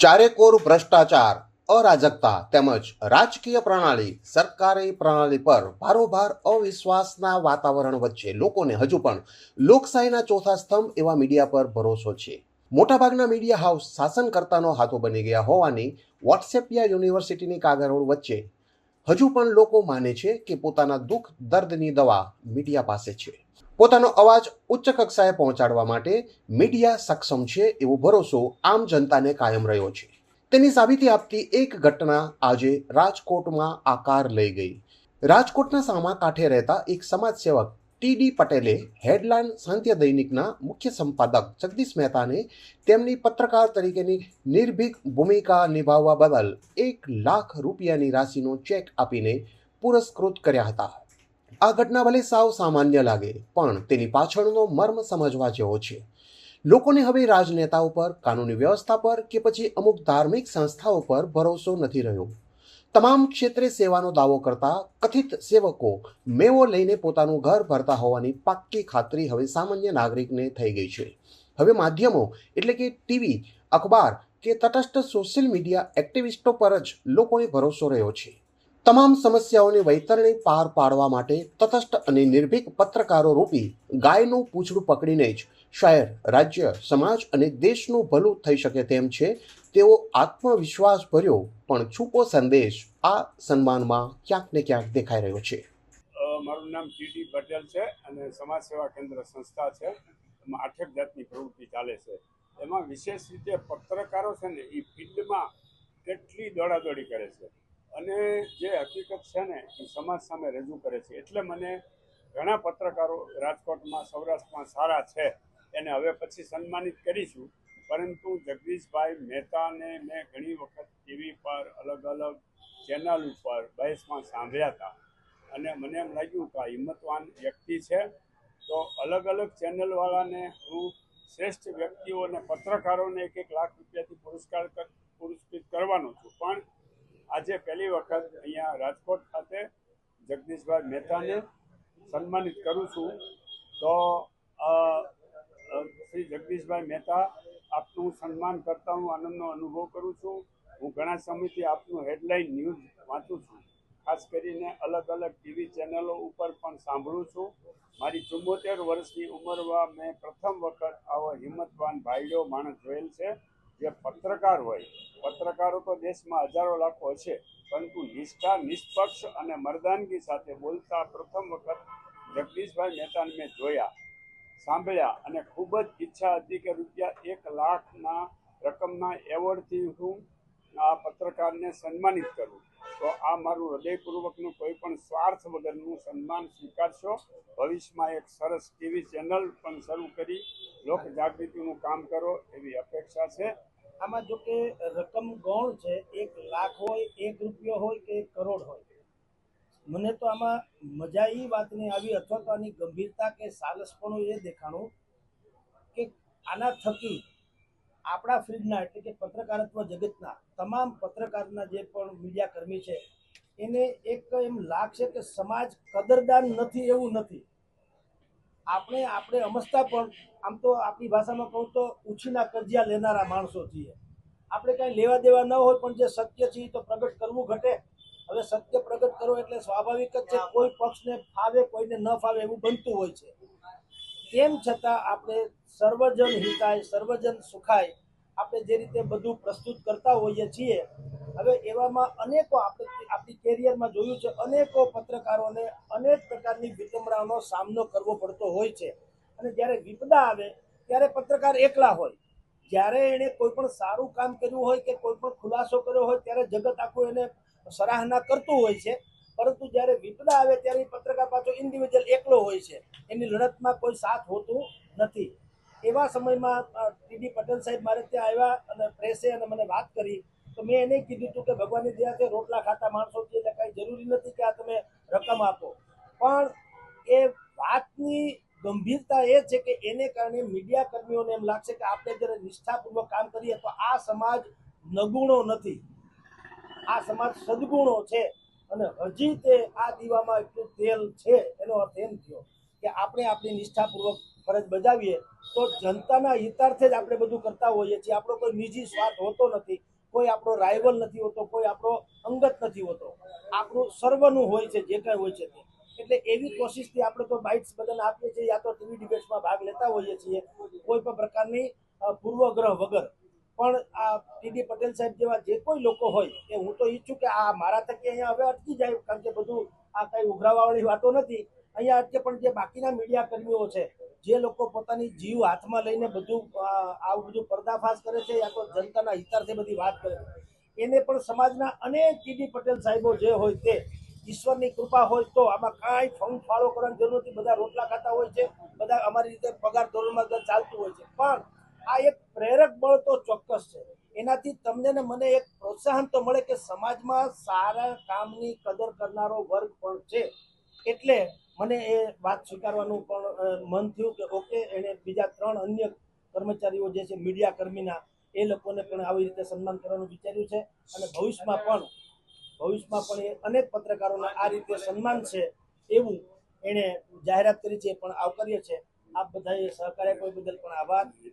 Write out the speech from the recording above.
ચારેકોર ભ્રષ્ટાચાર, અરાજકતા તેમજ રાજકીય પ્રણાલી, સરકારી પ્રણાલી પર ભારોભાર અવિશ્વાસના વાતાવરણ વચ્ચે લોકોને હજુ પણ લોકશાહીના ચોથા સ્તંભ એવા મીડિયા પર ભરોસો છે. મોટાભાગના મીડિયા હાઉસ શાસનકર્તાનો હાથો બની ગયા હોવાની વોટ્સએપિયા યુનિવર્સિટીની કાગરોળ વચ્ચે હજુ પણ લોકો માને છે કે પોતાના દુઃખ દર્દની દવા મીડિયા પાસે છે. પોતાનો અવાજ ઉચ્ચ કક્ષાએ પહોંચાડવા માટે મીડિયા સક્ષમ છે એવો ભરોસો આમ જનતાને કાયમ રહ્યો છે. તેની સાબિતી આપતી એક ઘટના આજે રાજકોટમાં આકાર લઈ ગઈ. રાજકોટના સામા કાંઠે રહેતા એક સમાજસેવક ટી ડી પટેલે હેડલાઇન સાંત્ય દૈનિકના મુખ્ય સંપાદક જગદીશ મહેતાને તેમની પત્રકાર તરીકેની નિર્ભીક ભૂમિકા નિભાવવા બદલ એક લાખ રૂપિયાની રાશિનો ચેક આપીને પુરસ્કૃત કર્યા હતા. આ ઘટના ભલે સાવ સામાન્ય લાગે, પણ તેની પાછળનો મર્મ સમજવા જેવો છે. લોકોને હવે રાજનેતાઓ પર કાનૂની વ્યવસ્થા પર કે પછી અમુક ધાર્મિક સંસ્થાઓ પર ભરોસો નથી રહ્યો. તમામ ક્ષેત્રે સેવાનો દાવો કરતા કથિત સેવકો મેવો લઈને પોતાનું ઘર ભરતા હોવાની પાક્કી ખાતરી હવે સામાન્ય નાગરિકને થઈ ગઈ છે. હવે માધ્યમો એટલે કે ટીવી, અખબાર કે તટસ્થ સોશિયલ મીડિયા એક્ટિવિસ્ટો પર જ લોકોને ભરોસો રહ્યો છે. તમામ સમસ્યાઓની વૈતરણી પાર પાડવા માટે તટસ્થ અને નિર્ભીક પત્રકારો રૂપી ગાયનું પૂંછડું પકડીને જ શહેર, રાજ્ય, સમાજ અને દેશનું ભલું થઈ શકે તેમ છે, તેવો આત્મવિશ્વાસ ભર્યો પણ છૂપો સંદેશ આ સન્માનમાં ક્યાંક ને ક્યાંક દેખાઈ રહ્યો છે. મારું નામ ટીટી પટેલ છે અને સમાજ સેવા કેન્દ્ર સંસ્થા છે. એમાં આઠેક જાતની પ્રવૃત્તિ ચાલે છે. એમાં વિશેષ રીતે પત્રકારો છે ને એ ફિલ્ડમાં કેટલી દોડાદોડી કરે છે. અને જે હકીકત છે ને, એ સમાજ સામે રજૂ કરે છે. એટલે મને ઘણા પત્રકારો રાજકોટમાં, સૌરાષ્ટ્રમાં સારા છે. એને હવે પછી સન્માનિત કરીશું. પરંતુ જગદીશભાઈ મહેતાને મેં ઘણી વખત ટીવી પર અલગ અલગ ચેનલ ઉપર બહેસમાં સાંભળ્યા હતા. અને મને એમ લાગ્યું કે આ હિંમતવાન વ્યક્તિ છે. તો અલગ અલગ ચેનલવાળાને હું શ્રેષ્ઠ વ્યક્તિઓને પત્રકારોને એક એક લાખ રૂપિયાથી પુરસ્કાર કર- પુરસ્કૃત કરવાનો છું. પણ આજે પહેલી વખત અહીંયા રાજકોટ ખાતે જગદીશભાઈ મહેતાને સન્માનિત કરું છું. તો શ્રી જગદીશભાઈ મહેતા, આપનું સન્માન કરતા હું આનંદનો અનુભવ કરું છું. હું ઘણા સમયથી આપનું હેડલાઇન ન્યૂઝ વાંચું છું. ખાસ કરીને અલગ અલગ ટીવી ચેનલો ઉપર પણ સાંભળું છું. મારી ચુમ્મોતેર વર્ષની ઉંમરમાં મેં પ્રથમ વખત આવો હિંમતવાન ભાઈડો માણસ જોયેલ છે. જે પત્રકાર હોય, પત્રકારો તો દેશમાં હજારો લાખો હશે, પરંતુ નિષ્ઠા, નિષ્પક્ષ અને મર્દાનગી સાથે બોલતા પ્રથમ વખત જગદીશભાઈ મહેતાને મેં જોયા, સાંભળ્યા અને ખૂબ જ ઈચ્છા હતી કે રૂપિયા એક લાખના રકમના એવોર્ડથી હું આ પત્રકારને સન્માનિત કરું. તો આ મારું હૃદયપૂર્વકનું કોઈ પણ સ્વાર્થ વગરનું સન્માન સ્વીકારશો. ભવિષ્યમાં એક સરસ ટીવી ચેનલ પણ શરૂ કરી લોક જાગૃતિનું કામ કરો એવી અપેક્ષા છે. આમાં જો કે રકમ ગૌણ છે, એક લાખ હોય, એક રૂપિયો હોય કે કરોડ હોય. મને તો આમાં મજા એ વાતની આવી અથવા તો આની ગંભીરતા કે સાલસપણું એ દેખાણું કે આના થકી આપણા ફિલ્ડના એટલે કે પત્રકારત્વ જગતના તમામ પત્રકારના જે પણ મીડિયા કર્મી છે, એને એક એમ લાગશે કે સમાજ કદરદાન નથી, એવું નથી. આપણે આપણે અમસ્તા પણ આમ તો આપણી ભાષામાં કહું તો ઉછીના કરજિયા લેનારા માણસો છીએ. આપણે કાંઈ લેવા દેવા ન હોય પણ જે સત્ય છે તો પ્રગટ કરવું ઘટે. હવે સત્ય પ્રગટ કરો એટલે સ્વાભાવિક જ છે કોઈ પક્ષને ફાવે, કોઈને ન ફાવે એવું બનતું હોય છે. તેમ છતાં આપણે સર્વજન હિતાય, સર્વજન સુખાય આપણે જે રીતે બધું પ્રસ્તુત કરતા હોઈએ છીએ, હવે એવામાં અનેકો આપણે આપણી કેરિયરમાં જોયું છે, અનેકો પત્રકારોને અનેક પ્રકારની વિડંબણાનો સામનો કરવો પડતો હોય છે. અને જ્યારે વિપદા આવે, ત્યારે પત્રકાર એકલા હોય. જ્યારે એણે કોઈ પણ સારું કામ કર્યું હોય કે કોઈ પણ ખુલાસો કર્યો હોય, ત્યારે જગત આખું એને સરાહના કરતું હોય છે. પરંતુ જ્યારે વિપદા આવે, ત્યારે પત્રકાર પાછો ઇન્ડિવિજ્યુઅલ એકલો હોય છે. એની લડતમાં કોઈ સાથ હોતું નથી. એવા સમયમાં ટીડી પટેલ સાહેબ મારે ત્યાં આવ્યા અને પ્રેસે અને મને વાત કરી. તો મેં એને કીધું હતું કે ભગવાનની દયાથી રોટલા ખાતા માણસો છે, એટલે કાંઈ જરૂરી નથી કે આ તમે રકમ આપો. પણ એ વાતની ગંભીરતા એ છે કે એને કારણે મીડિયા કર્મીઓને એમ લાગશે કે આપણે જ્યારે નિષ્ઠાપૂર્વક કામ કરીએ, તો આ સમાજ નગુણો નથી. આ સમાજ સદગુણો છે. અને હજી તે આ દીવામાં એટલું તેલ છે, એનો અર્થ એમ થયો કે આપણે આપણી નિષ્ઠાપૂર્વક ફરજ બજાવીએ તો જનતાના હિતાર્થે જ આપણે બધું કરતા હોઈએ છીએ. આપણો કોઈ નિજી સ્વાર્થ હોતો નથી, કોઈ આપણો રાઇવલ નથી હોતો, કોઈ આપણો અંગત નથી હોતો. આપણું સર્વનું હોય છે, જે કાંઈ હોય છે તે. એટલે એવી કોશિશથી આપણે તો બાઇટ્સ બધાને આપીએ છીએ, યા તો ટીવી ડિબેટ્સમાં ભાગ લેતા હોઈએ છીએ, કોઈ પણ પ્રકારની પૂર્વગ્રહ વગર. પણ આ ટીડી પટેલ સાહેબ જેવા જે કોઈ લોકો હોય, એ હું તો ઈચ્છું કે આ મારા થકી અહીંયા હવે અટકી જાય, કારણ કે બધું આ કઈ ઉઘરાવાવાળી વાતો નથી. અહીંયા અટકે પણ જે બાકીના મીડિયા કર્મીઓ છે, જે લોકો પોતાની જીવ હાથમાં લઈને બધું આવું બધું પર્દાફાશ કરે છે યા તો જનતાના હિતાર્થે બધી વાત કરે છે. એને પણ સમાજના અનેક ટીડી પટેલ સાહેબો જે હોય તે, ઈશ્વરની કૃપા હોય તો આમાં કાંઈ ફંગ ફાળો કરવાની જરૂર નથી. બધા રોટલા ખાતા હોય છે, બધા અમારી રીતે પગાર ધોરણમાં બધા ચાલતું હોય છે. પણ આ એક પ્રેરક બળ તો ચોક્કસ છે. એનાથી તમને ને મને એક પ્રોત્સાહન તો મળે કે સમાજમાં સારા કામની કદર કરનારો વર્ગ પણ છે. એટલે મને એ વાત સ્વીકારવાનું પણ મન થયું કે ઓકે એને બીજા ત્રણ અન્ય કર્મચારીઓ જે છે, મીડિયા કર્મીના, એ લોકોને પણ આવી રીતે સન્માન કરવાનું વિચાર્યું છે. અને ભવિષ્યમાં પણ ભવિષ્યમાં પણ એ અનેક પત્રકારોના આ રીતે સન્માન છે એવું એણે જાહેરાત કરી છે પણ આવકાર્ય છે. આપ બધાએ સહકાર્ય કોઈ બદલ પણ આભાર.